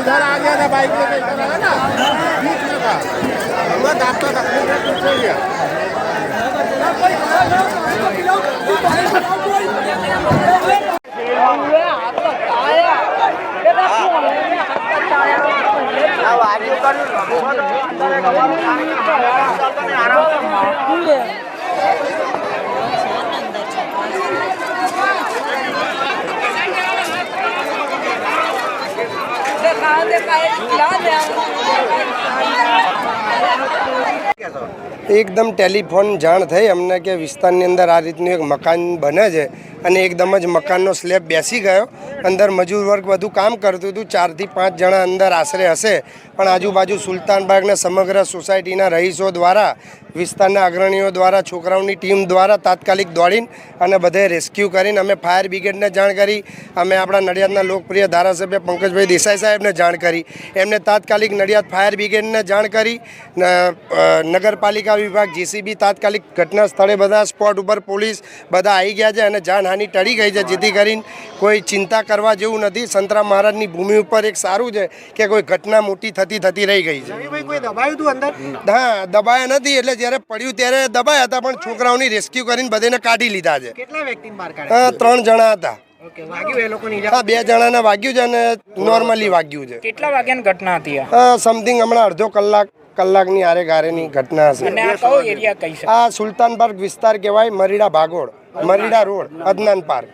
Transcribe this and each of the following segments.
इधर आ गया था बाइक लेके इधर आया ना बीच में था দাঁত એકદમ ટેલિફોન જાણ થઈ અમને કે વિસ્તારની અંદર આ રીતનું એક મકાન બને છે અને એકદમ જ મકાનનો સ્લેબ બેસી ગયો. અંદર મજૂર વર્ગ બધું કામ કરતું હતું. ચારથી પાંચ જણા અંદર આશરે હશે. પણ આજુબાજુ સુલતાનબાગને સમગ્ર સોસાયટીના રહીશો દ્વારા વિસ્તારના અગ્રણીઓ દ્વારા છોકરાઓની ટીમ દ્વારા તાત્કાલિક દોડીને અને બધે રેસ્ક્યુ કરીને અમે ફાયર બ્રિગેડને જાણ કરી અમે આપણા નડિયાદના લોકપ્રિય ધારાસભ્ય પંકજભાઈ દેસાઈ સાહેબને જાણ કરી એમને તાત્કાલિક નડિયાદ ફાયર બ્રિગેડને જાણ કરી નગરપાલિકા વિભાગ જીસીબી તાત્કાલિક ઘટના સ્થળે બધા સ્પોટ ઉપર પોલીસ બધા આવી ગયા છે અને જાનહાનિ ટળી ગઈ છે જેથી કરીને કોઈ ચિંતા કરવા જેવું નથી. સંતરા મહારાજની ભૂમિ ઉપર એક સારું છે કે કોઈ ઘટના મોટી થતી થતી રહી ગઈ છે. હા દબાયા નથી એટલે જ્યારે પડ્યું ત્યારે દબાયા હતા પણ છોકરાઓની રેસ્ક્યુ કરીને બધાને કાઢી લીધા છે. ત્રણ જણા હતા. ઓકે વાગ્યું એ હા બે જણાને વાગ્યું છે અને નોર્મલી વાગ્યું છે. કેટલા વાગ્યાની ઘટના હતી આ? સમથિંગ હમણાં અડધો કલાક કલાકની આરે ગારેની ઘટના હશે આ કયો એરિયા કહી શકે આ સુલતાન પાર્ક વિસ્તાર કહેવાય મરીડા ભાગોળ મરીડા રોડ અદનાન પાર્ક.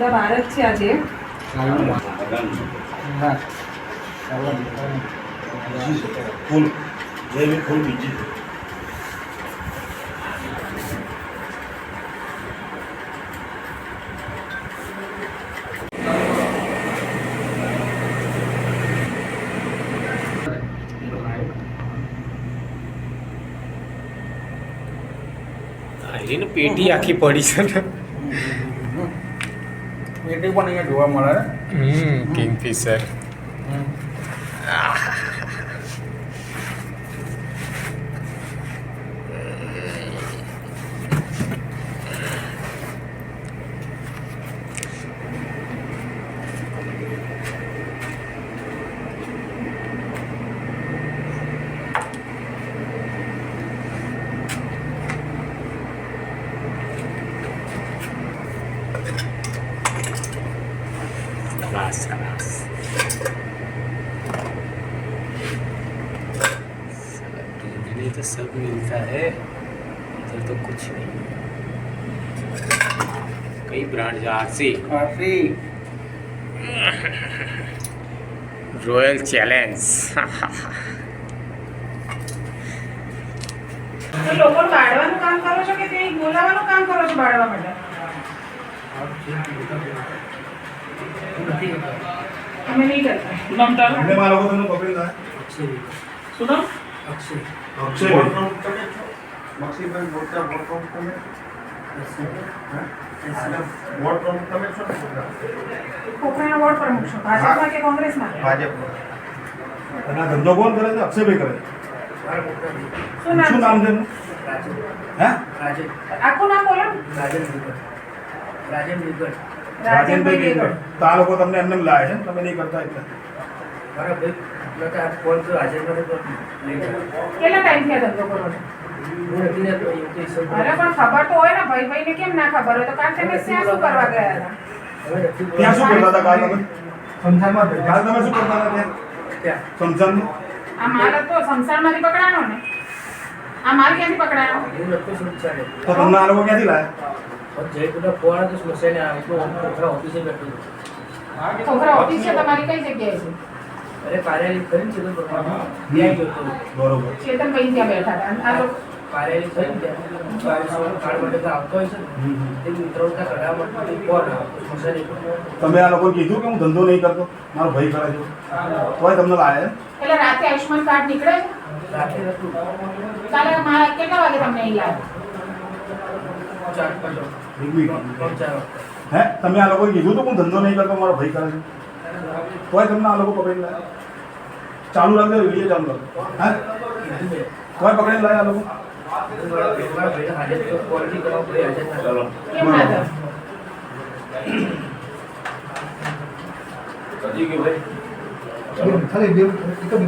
બધા ભારત છે આજે. ફૂલ. ફૂલ બીજી. એની પેટી આખી પડી છે ને. પેટી પણ અહીંયા જોવા મળે. હમ કિંગફિશર इधर तो कुछ नहीं કઈ બ્રાન્ડ છે આરસી રોયલ ચેલેન્જ તો લોકોને બાળવાનું કામ કરો છો કે તે બોલાવવાનું કામ કરો છો બાળવા માટે અમે નહીં કરતા એટલે મારા લોકો તમને પકડી લાય. અક્ષયભાઈ. કોકરાના વોર્ડ પ્રમુખ છો ભાજપમાં કે કોંગ્રેસમાં? અને આ ધંધો કોણ કરે છે? અક્ષયભાઈ કરે છે. શું નામ શું નામ છે? છે હે? આખું નામ બોલો. ને. રાજેન્દ્રભાઈ રાજેન્દ્રભાઈ વેગડ. વેગડ. તો આ લોકો તમને એમને એમ લાવે છે ને? તમે નહીં કરતા એટલે. કેટલા ટાઈમથી આ ધંધો કરો છો? અરે પણ ખબર તો હોય ને ભાઈ ભાઈને કેમ ના ખબર હોય? તો કાલ તમે ત્યાં શું કરવા ગયા હતા? ત્યાં શું કરતા હતા કાલ તમે? સમજાનમાં કાલ તમે શું કરતા હતા ત્યાં? સમજાનમાં આ માલ હતો સંસારમાંથી પકડાનો ને. આ માલ ક્યાંથી પકડાયો? તો તમને આ લોકો ક્યાંથી લાયા? છોકરા ઓફિસ છે તમારી કઈ જગ્યાએ છે? બરોબર. ચેતનભાઈ ત્યાં બેઠા હતા. આ લોકો તમે આ લોકો કીધું કે હું ધંધો નહીં કરતો? મારો ભાઈ કરે છે. તોય તમને લાયા એટલે રાતે આયુષ્માન કાર્ડ નીકળે રાતે કાલે મારા કેટલા વાગે તમને અહીં મિનિટ. હે? તમે આ લોકો કીધું તો હું ધંધો નહીં કરતો? મારો ભાઈ કરે છે. તોય તમને આ લોકો પકડીને લાયા? ચાલુ રાખજો વીડિયો ચાલુ રાખજો. હે? તોય પકડીને લાયા આ લોકો? ખાલી બે એક જ